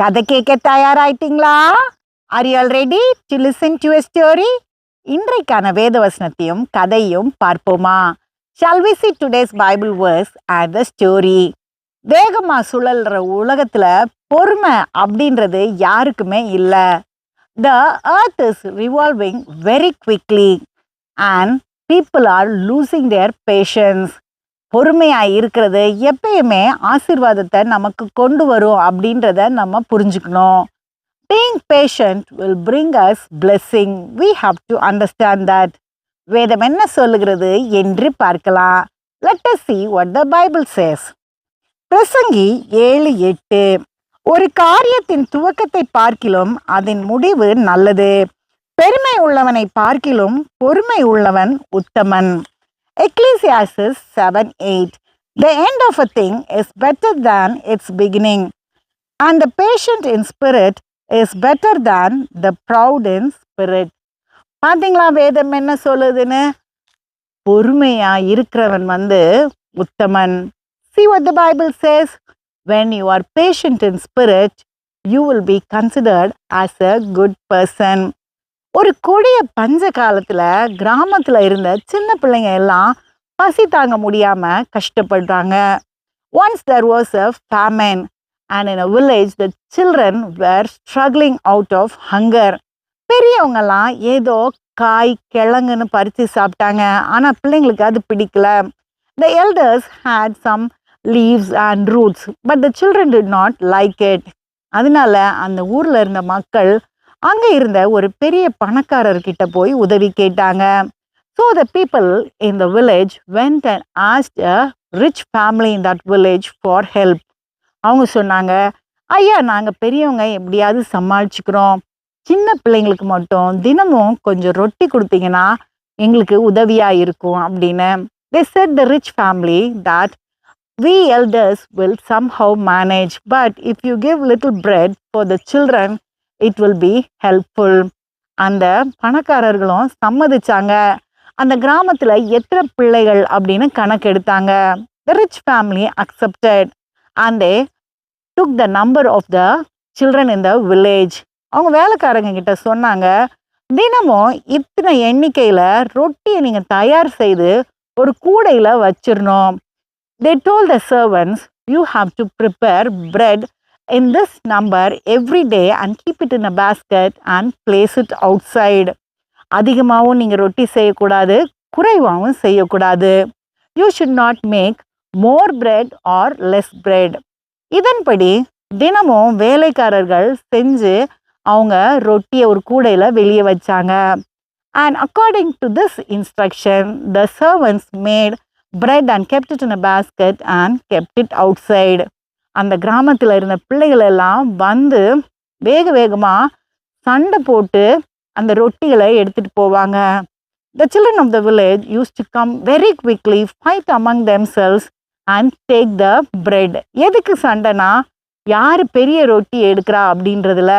கதை கேட்க தயாராயிட்டீங்களா? Are you ready to listen to a story இன்றைக்கான வேதவசனத்தையும் கதையும் பார்ப்போமா? Shall we see today's Bible verse and the story வேகமாக சுழல்ற உலகத்தில் பொறுமை அப்படின்றது யாருக்குமே இல்லை. The earth is revolving very quickly and people are losing their patience பொறுமையாக இருக்கிறது எப்பயுமே ஆசீர்வாதத்தை நமக்கு கொண்டு வரும் அப்படின்றத நம்ம புரிஞ்சுக்கணும். Being patient will bring us blessing we have to understand that வேதம் என்ன சொல்லுகிறது என்று பார்க்கலாம். Let us see what the Bible says பிரசங்கி ஏழு எட்டு. ஒரு காரியத்தின் துவக்கத்தை பார்க்கிலும் அதன் முடிவு நல்லது. பெருமை உள்ளவனை பார்க்கிலும் பொறுமை உள்ளவன் உத்தமன். Ecclesiastes seven eight the end of a thing is better than its beginning and the patient in spirit is better than the proud in spirit பார்த்தீங்களா வேதம் என்ன சொல்லுதுன்னு பொறுமையா இருக்கிறவன் வந்து உத்தமன் see what the bible says when you are patient in spirit you will be considered as a good person ஒரு கொடிய பஞ்ச காலத்தில் கிராமத்தில் இருந்த சின்ன பிள்ளைங்க எல்லாம் பசி தாங்க முடியாமல் கஷ்டப்படுறாங்க once there was a famine and in a village the children were struggling out of hunger பெரியவங்கெல்லாம் ஏதோ காய் கிழங்குன்னு பறித்து சாப்பிட்டாங்க ஆனால் பிள்ளைங்களுக்கு அது பிடிக்கல the elders had some leaves and roots but the children did not like it அதனால அந்த ஊரில் இருந்த மக்கள் அங்க இருந்த ஒரு பெரிய பணக்காரர்கிட்ட போய் உதவி கேட்டாங்க. So the people in the village went and asked a rich family in that village for help அவங்க சொன்னாங்க ஐயா நாங்கள் பெரியவங்க எப்படியாவது சமாளிச்சுக்கிறோம். சின்ன பிள்ளைங்களுக்கு மட்டும் தினமும் கொஞ்சம் ரொட்டி கொடுத்தீங்கன்னா எங்களுக்கு உதவியாக இருக்கும் அப்படின்னு. They said the rich family that we elders will somehow manage but if you give little bread for the children it will be helpful அந்த பணக்காரர்களும் சம்மதிச்சாங்க. அந்த கிராமத்தில் எத்தனை பிள்ளைகள் அப்படின்னு கணக்கு எடுத்தாங்க the rich family accepted. And they took the number of the children in the அவங்க வேலைக்காரங்க கிட்ட சொன்னாங்க தினமும் இத்தனை எண்ணிக்கையில் ரொட்டியை நீங்கள் தயார் செய்து ஒரு கூடையில் வச்சிடணும் they told the servants you have to prepare bread in this number every day and keep it in a basket and place it outside அதிகமாகவும் நீங்கள் ரொட்டி செய்யக்கூடாது குறைவாகவும் செய்யக்கூடாது. You should not make more bread or less bread இதன்படி தினமும் வேலைக்காரர்கள் செஞ்சு அவங்க ரொட்டியை ஒரு கூடையில் வெளியே வச்சாங்க. And according to this instruction, the servants made bread and kept it in a basket and kept it outside. அந்த கிராமத்தில் இருந்த பிள்ளைகள் எல்லாம் வந்து வேக வேகமாக சண்டை போட்டு அந்த ரொட்டிகளை எடுத்துகிட்டு போவாங்க. The children of the village used to come very quickly fight among themselves and take the bread எதுக்கு சண்டைனா யார் பெரிய ரொட்டி எடுக்கிறா? அப்படின்றதுல.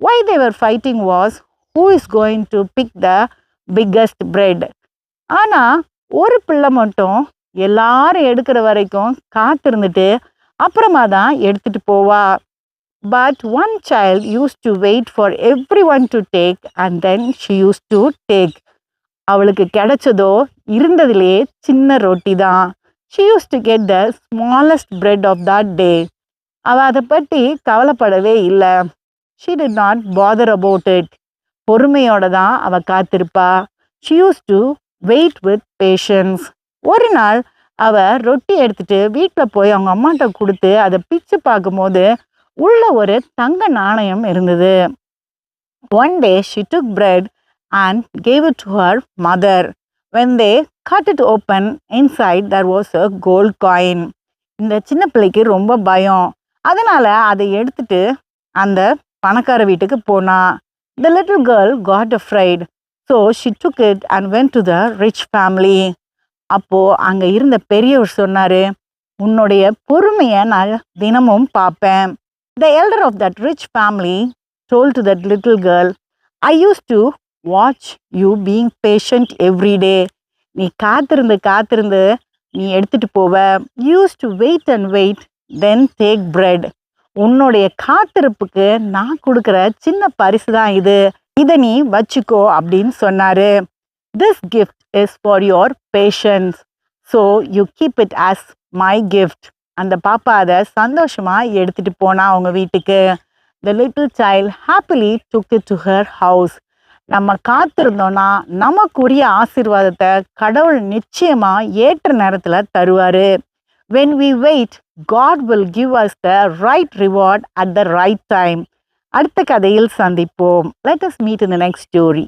Why they were fighting was who is going to pick the biggest bread ஆனால் ஒரு பிள்ளை மட்டும் எல்லாரும் எடுக்கிற வரைக்கும் காத்திருந்துட்டு அப்புறமா தான் எடுத்துட்டு போவா. But one child used to wait for everyone to take and then she used to take அவளுக்கு கிடைச்சதோ இருந்ததுலேயே சின்ன ரொட்டி தான் she used to get the smallest bread of that day அவள் அதை பற்றி கவலைப்படவே இல்லை. She did not bother about it பொறுமையோட தான் அவள் காத்திருப்பா. She used to wait with patience ஒரு நாள் அவ ரொட்டி எடுத்துட்டு வீட்டில் போய் அவங்க அம்மாட்ட கொடுத்து அதை பிச்சு பார்க்கும்போது உள்ள ஒரு தங்க நாணயம் இருந்தது. One day she took bread and gave it to her mother when they cut it open inside there was a gold coin இந்த சின்ன பிள்ளைக்கு ரொம்ப பயம். அதனால அதை எடுத்துட்டு அந்த பணக்கார வீட்டுக்கு போனா. The little girl got a fright so she took it and went to the rich family அப்போது அங்கே இருந்த பெரியவர் சொன்னார் உன்னுடைய பொறுமையை நான் தினமும் பார்ப்பேன். The elder of that rich family told to that little girl I used to watch you being patient every day நீ காத்திருந்து காத்திருந்து நீ எடுத்துகிட்டு போவ. Used to wait and wait then take bread உன்னுடைய காத்திருப்புக்கு நான் கொடுக்குற சின்ன பரிசு தான் இது. இதை நீ வச்சுக்கோ அப்படின்னு சொன்னார். This gift is for your patience so you keep it as my gift அந்த பாப்பா அதை சந்தோஷமாக எடுத்துட்டு போனா அவங்க வீட்டுக்கு. The little child happily took it to her house நம்ம காத்திருந்தோம்னா நமக்குரிய ஆசீர்வாதத்தை கடவுள் நிச்சயமாக ஏற்ற நேரத்தில் தருவார். When we wait God will give us the right reward at the right time அடுத்த கதையில் சந்திப்போம். Let us meet in the next story